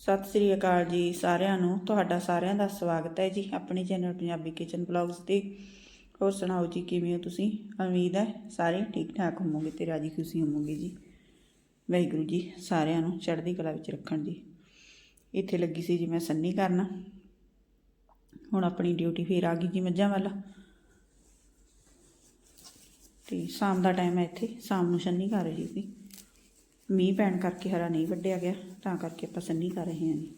ਸਤਿ ਸ੍ਰੀ ਅਕਾਲ ਜੀ ਸਾਰਿਆਂ ਨੂੰ। ਤੁਹਾਡਾ ਸਾਰਿਆਂ ਦਾ ਸਵਾਗਤ ਹੈ ਜੀ ਆਪਣੇ ਚੈਨਲ ਪੰਜਾਬੀ ਕਿਚਨ ਬਲੌਗਸ ਤੇ। ਹੋਰ ਸੁਣਾਓ ਜੀ, ਕਿਵੇਂ ਹੋ ਤੁਸੀਂ? ਉਮੀਦ ਹੈ ਸਾਰੇ ਠੀਕ ਠਾਕ ਹੋਵੋਗੇ ਤੇ ਰਾਜੀ ਖੁਸ਼ੀ ਹੋਵੋਗੇ ਜੀ। ਵਾਹਿਗੁਰੂ ਜੀ ਸਾਰਿਆਂ ਨੂੰ ਚੜ੍ਹਦੀ ਕਲਾ ਵਿੱਚ ਰੱਖਣ ਜੀ। ਇੱਥੇ ਲੱਗੀ ਸੀ ਜੀ ਮੈਂ ਸੰਨੀ ਕਰਨਾ ਹੁਣ ਆਪਣੀ ਡਿਊਟੀ ਫੇਰ ਆ ਗਈ ਜੀ ਮੱਝਾਂ ਵੱਲ। ਤੇ ਸ਼ਾਮ ਦਾ ਟਾਈਮ ਹੈ ਇੱਥੇ, ਸ਼ਾਮ ਨੂੰ ਸੰਨੀ ਕਰ ਰਹੀ ਸੀ ਮੀਂਹ ਪੈਣ ਕਰਕੇ ਹਰਾ ਨਹੀਂ ਵੱਢਿਆ ਗਿਆ, ਤਾਂ ਕਰਕੇ ਆਪਾਂ ਸੰਨੀ ਕਰ ਰਹੇ ਹਾਂ ਜੀ।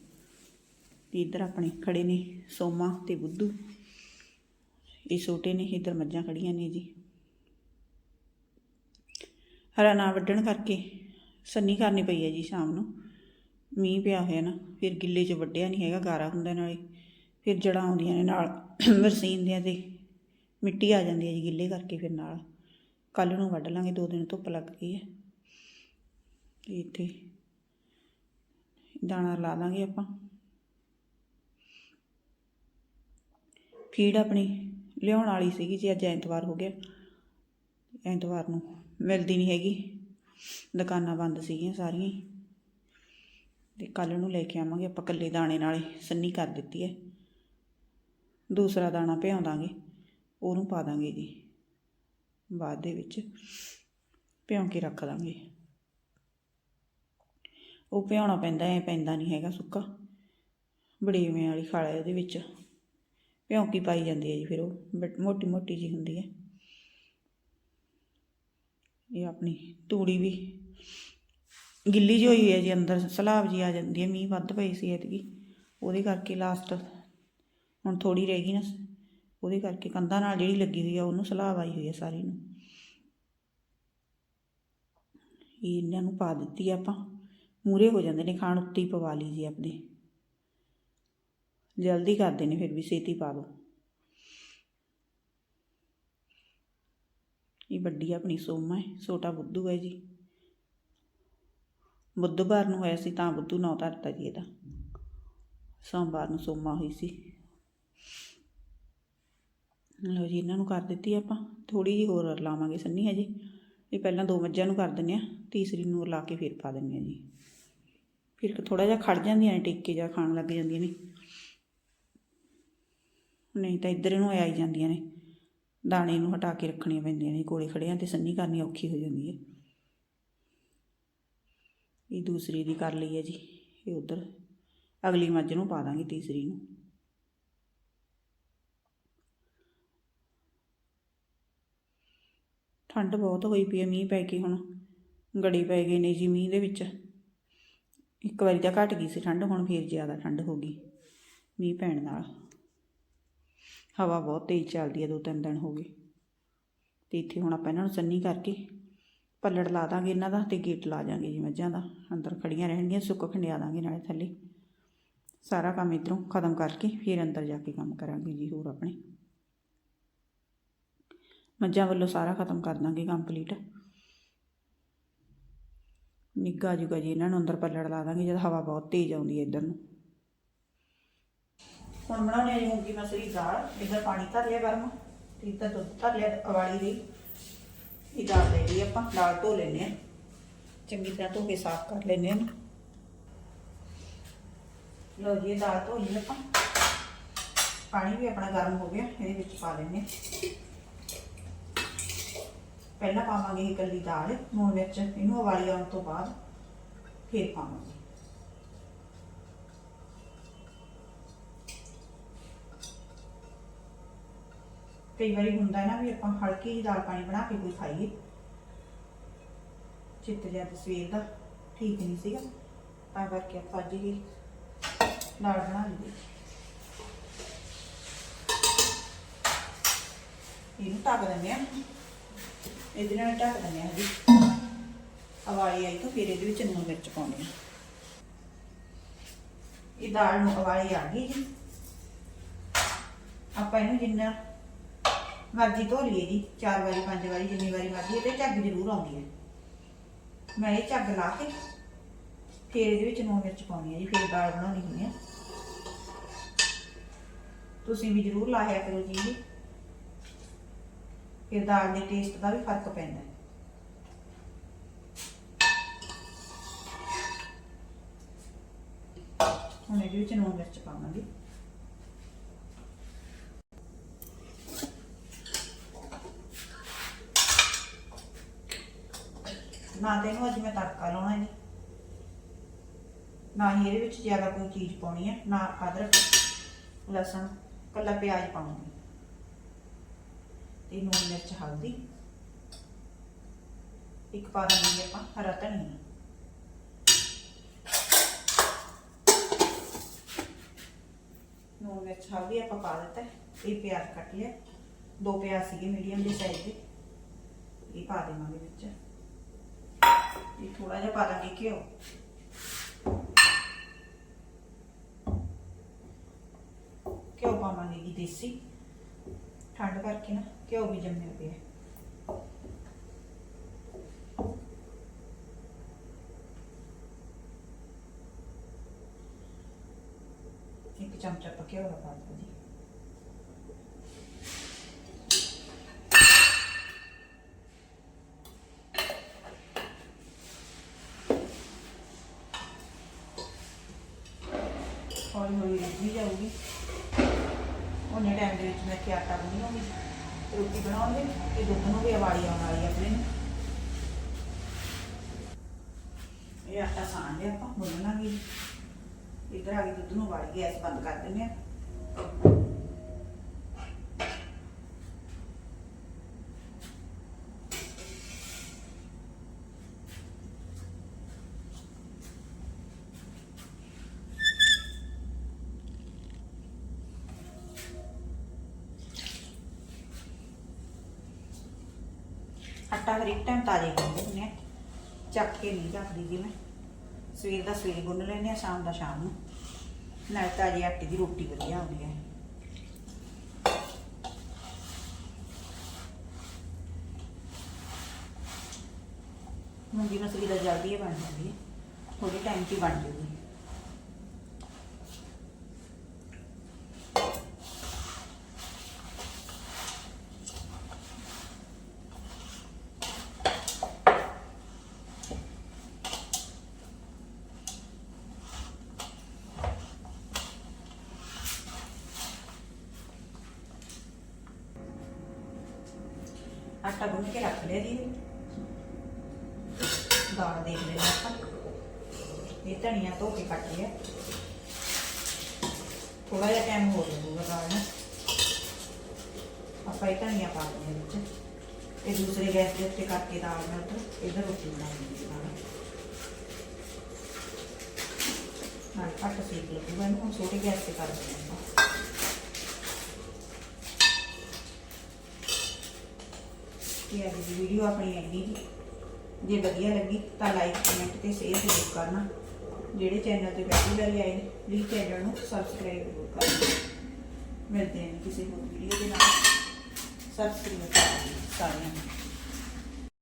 ਤੇ ਇੱਧਰ ਆਪਣੇ ਖੜੇ ਨੇ ਸੋਮਾ ਤੇ ਬੁੱਧੂ। ਇਹ ਛੋਟੇ ਨੇ, ਇੱਧਰ ਮੱਝਾਂ ਖੜੀਆਂ ਨੇ ਜੀ। ਹਰਾ ਨਾ ਵੱਢਣ ਕਰਕੇ ਸੰਨੀ ਕਰਨੀ ਪਈ ਹੈ ਜੀ ਸ਼ਾਮ ਨੂੰ। ਮੀਂਹ ਪਿਆ ਹੋਇਆ ਨਾ, ਫਿਰ ਗਿੱਲੇ 'ਚ ਵੱਢਿਆ ਨਹੀਂ ਹੈਗਾ, ਗਾਰਾ ਹੁੰਦਾ ਨਾਲੇ ਫਿਰ ਜੜਾਂ ਆਉਂਦੀਆਂ ਨੇ ਨਾਲ ਬਰਸੀਨ ਦੀਆਂ ਤੇ ਮਿੱਟੀ ਆ ਜਾਂਦੀ ਹੈ ਜੀ ਗਿੱਲੇ ਕਰਕੇ ਫਿਰ ਨਾਲ। ਕੱਲ ਨੂੰ ਵੱਢ ਲਾਂਗੇ, ਦੋ ਦਿਨ ਧੁੱਪ ਲੱਗ ਗਈ ਹੈ। ਤੇ ਇੱਥੇ ਦਾਣਾ ਲਾ ਦਾਂਗੇ ਆਪਾਂ। ਫੀਡ ਆਪਣੀ ਲਿਆਉਣ ਵਾਲੀ ਸੀਗੀ ਜੀ, ਅੱਜ ਐਤਵਾਰ ਹੋ ਗਿਆ। ਐਤਵਾਰ ਨੂੰ ਮਿਲਦੀ ਨਹੀਂ ਹੈਗੀ। ਦੁਕਾਨਾਂ ਬੰਦ ਸੀਗੀਆਂ ਸਾਰੀਆਂ। ਹੀ ਤੇ ਕੱਲ ਨੂੰ ਲੈ ਕੇ ਆਵਾਂਗੇ ਆਪਾਂ ਕੱਲੇ ਦਾਣੇ ਨਾਲੇ, ਸੰਨੀ ਕਰ ਦਿੱਤੀ ਹੈ। ਦੂਸਰਾ ਦਾਣਾ ਭਿਉਂ ਦਾਂਗੇ, ਉਹਨੂੰ ਪਾ ਦਾਂਗੇ ਜੀ। ਬਾਅਦ ਦੇ ਵਿੱਚ ਭਿਉਂ ਕੇ ਰੱਖ ਦਾਂਗੇ। ਉਹ ਭਿਉਣਾ ਪੈਂਦਾ, ਐ ਪੈਂਦਾ ਨਹੀਂ ਹੈਗਾ ਸੁੱਕਾ। ਬੜੇਵੇਂ ਵਾਲੀ ਖਾਲਾ ਉਹਦੇ ਵਿੱਚ। ਭਿਉਂਕੀ ਪਾਈ ਜਾਂਦੀ ਹੈ ਜੀ ਫਿਰ ਉਹ ਮੋਟੀ ਮੋਟੀ ਜੀ ਹੁੰਦੀ ਹੈ। ਇਹ ਆਪਣੀ ਤੂੜੀ ਵੀ ਗਿੱਲੀ ਜਿਹੀ ਹੋਈ ਹੈ ਜੀ, ਅੰਦਰ ਸਲਾਬ ਜੀ ਆ ਜਾਂਦੀ ਹੈ, ਮੀਂਹ ਵੱਧ ਪਈ ਸੀ ਐਤਕੀ। ਉਹਦੇ ਕਰਕੇ ਲਾਸਟ ਹੁਣ ਥੋੜੀ ਰਹਿ ਗਈ ਨਾ। ਉਹਦੇ ਕਰਕੇ ਕੰਧਾਂ ਨਾਲ ਜਿਹੜੀ ਲੱਗੀ ਹੋਈ ਆ, ਉਹਨੂੰ ਸਲਾਬ ਆਈ ਹੋਈ ਹੈ ਸਾਰੀ ਨੂੰ। ਇਹਨਾਂ ਨੂੰ ਪਾ ਦਿੱਤੀ ਆਪਾਂ। ਮੂਰੇ ਹੋ ਜਾਂਦੇ ਨੇ, ਖਾਣ ਉੱਤੇ ਹੀ ਪਵਾ ਲਈ ਜੀ ਆਪਣੇ। ਜਲਦੀ ਕਰਦੇ ਨੇ ਫਿਰ ਵੀ ਛੇਤੀ ਪਾ ਦੋ। ਇਹ ਵੱਡੀ ਆਪਣੀ ਸੋਮਾ ਹੈ, ਛੋਟਾ ਬੁੱਧੂ ਹੈ ਜੀ। ਬੁੱਧਵਾਰ ਨੂੰ ਹੋਇਆ ਸੀ ਤਾਂ ਬੁੱਧੂ ਨੌ ਧਰਤਾ ਜੀ ਇਹਦਾ। ਸੋਮਵਾਰ ਨੂੰ ਸੋਮਾ ਹੋਈ ਸੀ। ਲਓ ਜੀ, ਇਹਨਾਂ ਨੂੰ ਕਰ ਦਿੱਤੀ ਆਪਾਂ। ਥੋੜੀ ਜਿਹੀ ਹੋਰ ਲਾਵਾਂਗੇ ਸੰਨੀ ਹਜੇ। ਇਹ ਪਹਿਲਾਂ ਦੋ ਮੱਝਾਂ ਨੂੰ ਕਰ ਦਿੰਨੇ ਆ, ਤੀਸਰੀ ਨੂੰ ਲਾ ਕੇ ਫਿਰ ਪਾ ਦਿੰਨੇ ਆ ਜੀ। ਫਿਰ ਥੋੜਾ ਜਿਹਾ ਖੜ ਜਾਂਦੀਆਂ ਨੇ, ਟਿੱਕੇ ਜਾਂ ਖਾਣ ਲੱਗ ਜਾਂਦੀਆਂ ਨੇ। ਨਹੀਂ ਤਾਂ ਇੱਧਰ ਨੂੰ ਆਈ ਜਾਂਦੀਆਂ ਨੇ। ਦਾਣੇ ਨੂੰ ਹਟਾ ਕੇ ਰੱਖਣੀਆਂ ਪੈਂਦੀਆਂ ਨੇ, ਕੋਲੇ ਖੜਿਆਂ ਤੇ ਸੰਨੀ ਕਰਨੀ ਔਖੀ ਹੋ ਜਾਂਦੀ ਹੈ। ਇਹ ਦੂਸਰੀ ਦੀ ਕਰ ਲਈ ਹੈ ਜੀ, ਇਹ ਉਧਰ। ਅਗਲੀ ਮੱਝ ਨੂੰ ਪਾ ਦਾਂਗੇ ਤੀਸਰੀ ਨੂੰ। ਠੰਡ ਬਹੁਤ ਹੋਈ ਪਈ ਹੈ, ਮੀਂਹ ਪੈ ਕੇ ਹੁਣ। ਗੜੇ ਪੈ ਗਏ ਨੇ ਜੀ ਮੀਂਹ ਦੇ ਵਿੱਚ। ਇੱਕ ਵਾਰੀ ਤਾਂ ਘਟ ਗਈ ਸੀ ਠੰਡ, ਹੁਣ ਫੇਰ ਜ਼ਿਆਦਾ ਠੰਡ ਹੋ ਗਈ ਮੀਂਹ ਪੈਣ ਨਾਲ। ਹਵਾ ਬਹੁਤ ਤੇਜ਼ ਚੱਲਦੀ ਹੈ ਦੋ ਤਿੰਨ ਦਿਨ ਹੋ ਗਏ। ਤੇ ਇੱਥੇ ਹੁਣ ਆਪਾਂ ਇਹਨਾਂ ਨੂੰ ਸੰਨੀ ਕਰਕੇ ਪੱਲੜ ਲਾ ਦਾਂਗੇ ਇਹਨਾਂ ਦਾ ਤੇ ਗੇਟ ਲਾ ਜਾਾਂਗੇ ਜੀ ਮੱਝਾਂ ਦਾ। ਅੰਦਰ ਖੜੀਆਂ ਰਹਿਣਗੀਆਂ, ਸੁੱਕ ਖੰਡਿਆ ਦਾਂਗੇ ਨਾਲੇ ਥੱਲੇ। ਸਾਰਾ ਕੰਮ ਇਧਰੋਂ ਖਤਮ ਕਰਕੇ ਫਿਰ ਅੰਦਰ ਜਾ ਕੇ ਕੰਮ ਕਰਾਂਗੇ ਜੀ ਹੋਰ ਆਪਣੇ। ਮੱਝਾਂ ਵੱਲੋਂ ਸਾਰਾ ਖਤਮ ਕਰ ਦਾਂਗੇ ਕੰਪਲੀਟ। ਨਿੱਗਾ ਜੂਗਾ ਜੀ ਇਹਨਾਂ ਨੂੰ ਅੰਦਰ ਪੱਲੜ ਲਾ ਦਾਂਗੇ ਜਦ ਹਵਾ ਬਹੁਤ ਤੇਜ਼ ਆਉਂਦੀ ਹੈ ਇੱਧਰ ਨੂੰ। ਹੁਣ ਬਣਾਉਣੇ ਆ ਜੀ ਮੂੰਗੀ ਮਸਰੀ ਦਾਲ, ਇੱਧਰ ਪਾਣੀ ਧਰ ਲਿਆ ਗਰਮ। ਤੇ ਇੱਧਰ ਦੁੱਧ ਧਰ ਲਿਆ ਉਬਾਲੀ ਲਈ ਇਹ ਦਾਲ ਲੈ ਲਈ ਆਪਾਂ, ਦਾਲ ਧੋ ਲੈਨੇ ਆ ਚੰਗੀ ਤਰ੍ਹਾਂ ਧੋ ਕੇ ਸਾਫ਼ ਕਰ ਲੈਨੇ ਆ ਲਓ ਜੀ, ਇਹ ਦਾਲ ਧੋ ਲਈ ਆਪਾਂ। ਪਾਣੀ ਵੀ ਆਪਣਾ ਗਰਮ ਹੋ ਗਿਆ, ਇਹਦੇ ਵਿੱਚ ਪਾ ਲੈਨੇ ਆ ਪਹਿਲਾਂ ਪਾਵਾਂਗੇ ਇਹ ਕੱਲੀ ਦਾਲ, ਨੂਣ ਮਿਰਚ, ਇਹਨੂੰ ਉਬਾਲੀ ਆਉਣ ਤੋਂ ਬਾਅਦ ਫਿਰ ਪਾਵਾਂਗੇ। ਕਈ ਵਾਰੀ ਹੁੰਦਾ ਨਾ ਵੀ ਆਪਾਂ ਹਲਕੀ ਹੀ ਦਾਲ ਪਾਣੀ ਬਣਾ ਕੇ ਕੋਈ ਖਾਈਏ, ਚਿੱਤ ਜਿਹਾ ਤੇ ਸਵੇਰ ਦਾ ਠੀਕ ਨਹੀਂ ਸੀਗਾ, ਤਾਂ ਕਰਕੇ ਆਪਾਂ ਅੱਜ ਹੀ ਦਾਲ ਬਣਾ ਲਈ ਇਹਨੂੰ ਢੱਕ ਦਿੰਦੇ ਆ ਇਹਦੇ ਨਾਲ ਢੱਕ ਦਿੰਦੇ ਆ ਜੀ। ਅਵਾਲੀ ਆਈ ਤਾਂ ਫਿਰ ਇਹਦੇ ਵਿੱਚ ਨੂਣ ਮਿਰਚ ਪਾਉਣੀ ਆ ਇਹ ਦਾਲ ਨੂੰ ਅਵਾਲੀ ਆ ਗਈ ਜੀ। ਆਪਾਂ ਇਹਨੂੰ ਜਿੰਨਾ ਮਰਜ਼ੀ ਧੋ ਲਈਏ ਜੀ। ਚਾਰ ਵਾਰੀ, ਪੰਜ ਵਾਰੀ, ਜਿੰਨੀ ਵਾਰੀ ਮਰਜ਼ੀ ਇਹਦੇ ਝੱਗ ਜ਼ਰੂਰ ਆਉਂਦੀ ਹੈ। ਮੈਂ ਇਹ ਝੱਗ ਲਾ ਕੇ ਫਿਰ ਇਹਦੇ ਵਿੱਚ ਨੂਣ ਮਿਰਚ ਪਾਉਣੀ ਹੈ ਜੀ। ਫਿਰ ਦਾਲ ਬਣਾਉਣੀ ਹੁੰਦੀ ਹੈ। ਤੁਸੀਂ ਵੀ ਜ਼ਰੂਰ ਲਾਇਆ ਕਰੋ ਜੀ। ਫਿਰ ਦਾਲ ਦੇ ਟੇਸਟ ਦਾ ਵੀ ਫ਼ਰਕ ਪੈਂਦਾ ਹੈ। ਹੁਣ ਇਹਦੇ ਵਿੱਚ ਨੂਣ ਮਿਰਚ ਪਾਵਾਂਗੇ। ਨਾ ਤੇ ਇਹਨੂੰ ਅੱਜ ਮੈਂ ਤੜਕਾ ਲਾਉਣਾ ਜੀ ਨਾ ਹੀ ਇਹਦੇ ਵਿੱਚ ਜ਼ਿਆਦਾ ਕੋਈ ਚੀਜ਼ ਪਾਉਣੀ ਹੈ, ਨਾ ਅਦਰਕ ਲਸਣ, ਕੱਲਾ ਪਿਆਜ਼ ਪਾਉਂਗੀ ਤੇ ਨੂਣ ਮਿਰਚ, ਹਲਦੀ। ਇੱਕ ਪਾ ਦਾਂਗੇ ਆਪਾਂ, ਹਰਾ ਧਨੀਆ। ਨੂਣ ਮਿਰਚ, ਹਲਦੀ ਆਪਾਂ ਪਾ ਦਿੱਤਾ ਇਹ ਪਿਆਜ਼ ਕੱਟ ਲਿਆ। ਦੋ ਪਿਆਜ਼ ਸੀਗੇ ਮੀਡੀਅਮ ਦੇ ਸਾਈਜ਼ ਦੇ, ਇਹ ਪਾ ਦੇਵਾਂਗੇ ਵਿੱਚ। ਇਹ ਥੋੜਾ ਜਿਹਾ ਪਾ ਦਾਂਗੇ ਘਿਓ। ਘਿਓ ਪਾਵਾਂਗੇ ਜੀ ਦੇਸੀ। ਠੰਡ ਕਰਕੇ ਨਾ ਘਿਓ ਵੀ ਜੰਮਿਆ ਪਿਆ ਇੱਕ ਚਮਚਾ ਆਪਾਂ ਘਿਓ ਦਾ ਪਾ ਦਿੱਤਾ ਹੌਲੀ ਹੌਲੀ ਰਿੱਝੀ ਜਾਊਗੀ। ਉਹਨੇ ਟਾਈਮ ਦੇ ਵਿੱਚ ਮੈਂ ਕਿ ਆਟਾ ਗੁੰਨਾਂਗੀ ਰੋਟੀ ਬਣਾਉਣਗੇ ਤੇ ਦੁੱਧ ਨੂੰ ਵੀ ਉਬਾਲੀ ਆਉਣ ਵਾਲੀ ਆ ਆਪਣੇ ਨੂੰ। ਇਹ ਆਟਾ ਸਾਣ ਲਿਆ ਆਪਾਂ, ਗੁੰਨ ਲਾਂਗੇ। ਇੱਧਰ ਆ ਕੇ ਦੁੱਧ ਨੂੰ ਉਬਾਲ ਗੈਸ ਬੰਦ ਕਰ ਦਿੰਦੇ ਆ। ਆਟਾ ਹਰ ਇੱਕ ਟਾਈਮ ਤਾਜ਼ੇ ਗੁੰਨਦੇ ਹੁੰਦੇ ਆ ਚੱਕ ਕੇ ਨਹੀਂ ਰੱਖਦੀ ਜੀ ਮੈਂ ਸਵੇਰ ਦਾ ਸਵੇਰੇ ਗੁੰਨ ਲੈਂਦੇ ਆ ਸ਼ਾਮ ਦਾ ਸ਼ਾਮ ਨੂੰ ਨਾਲ ਤਾਜ਼ੇ ਆਟੇ ਦੀ ਰੋਟੀ ਵਧੀਆ ਆਉਂਦੀ ਹੈ ਮੂੰਗੀ ਮਸਰੀ ਦਾ ਜਲਦੀ ਹੀ ਬਣ ਜਾਂਦੀ ਹੈ ਥੋੜੇ ਟਾਈਮ 'ਚ ਹੀ ਬਣ ਜੂਗੀ ਆਟਾ ਗੁੰਨ ਕੇ ਰੱਖ ਲਿਆ ਜੀ। ਦਾਲ ਦੇਖ ਲੈਣਾ ਆਪਾਂ। ਇਹ ਧਨੀਆ ਧੋ ਕੇ ਕੱਟ ਲਿਆ। ਥੋੜਾ ਜਿਹਾ ਟਾਈਮ ਹੋ ਜਾਊਗਾ ਦਾਲ ਨੂੰ। ਆਪਾਂ ਇਹ ਧਨੀਆ ਪਾ ਦਿੰਦੇ ਹਾਂ ਵਿੱਚ। ਇਹ ਦੂਸਰੇ ਗੈਸ ਦੇ ਉੱਤੇ ਕਰਕੇ ਦਾਲ ਨਾਲ ਤੇ ਇਧਰ ਰੋਟੀ ਬਣਾਉਂਦੇ ਹਾਂ ਨਾਲ ਘੱਟ ਸੇਕ ਲੱਗੂਗਾ ਇਹਨੂੰ। ਹੁਣ ਛੋਟੇ ਗੈਸ ਤੇ ਕਰ ਦਿੰਦੇ ਹਾਂ ਇਹ ਅੱਜ ਦੀ ਵੀਡੀਓ ਆਪਣੀ ਇੰਨੀ ਜੀ ਜੇ ਵਧੀਆ ਲੱਗੀ, ਤਾਂ ਲਾਈਕ ਕਮੈਂਟ ਤੇ ਸ਼ੇਅਰ ਜ਼ਰੂਰ ਕਰਨਾ। ਜਿਹੜੇ ਚੈਨਲ ਤੇ ਪਹਿਲੀ ਵਾਰੀ ਆਏ ਨੇ ਪਲੀਜ਼ ਚੈਨਲ ਨੂੰ ਸਬਸਕ੍ਰਾਈਬ ਜ਼ਰੂਰ ਕਰਨਾ। ਮਿਲਦੇ ਹਾਂ ਕਿਸੇ ਹੋਰ ਵੀਡੀਓ ਦੇ ਨਾਲ। ਸਬਸਕ੍ਰਾਈਬ ਸ੍ਰੀ ਅਕਾਲ ਸਾਰਿਆਂ ਨੂੰ।